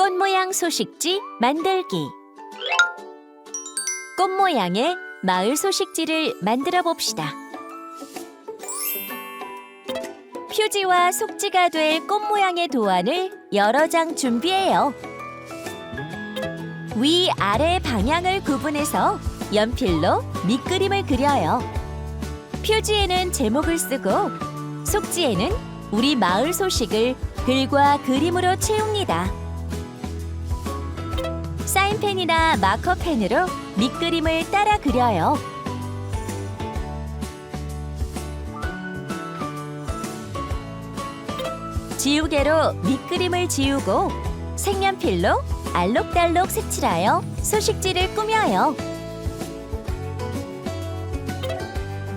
꽃 모양 소식지 만들기 꽃 모양의 마을 소식지를 만들어 봅시다. 표지와 속지가 될 꽃 모양의 도안을 여러 장 준비해요. 위, 아래 방향을 구분해서 연필로 밑그림을 그려요. 표지에는 제목을 쓰고 속지에는 우리 마을 소식을 글과 그림으로 채웁니다. 사인펜이나 마커펜으로 밑그림을 따라 그려요. 지우개로 밑그림을 지우고 색연필로 알록달록 색칠하여 소식지를 꾸며요.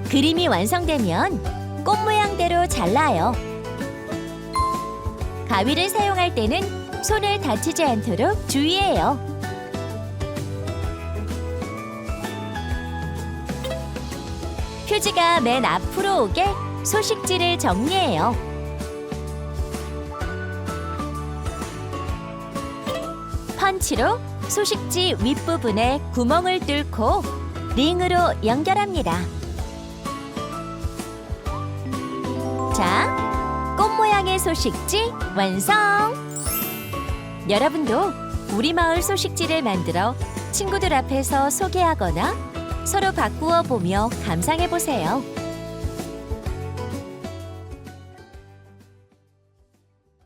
그림이 완성되면 꽃 모양대로 잘라요. 가위를 사용할 때는 손을 다치지 않도록 주의해요. 표지가 맨 앞으로 오게 소식지를 정리해요. 펀치로 소식지 윗부분에 구멍을 뚫고 링으로 연결합니다. 자, 꽃 모양의 소식지 완성! 여러분도 우리 마을 소식지를 만들어 친구들 앞에서 소개하거나 서로 바꾸어 보며 감상해 보세요.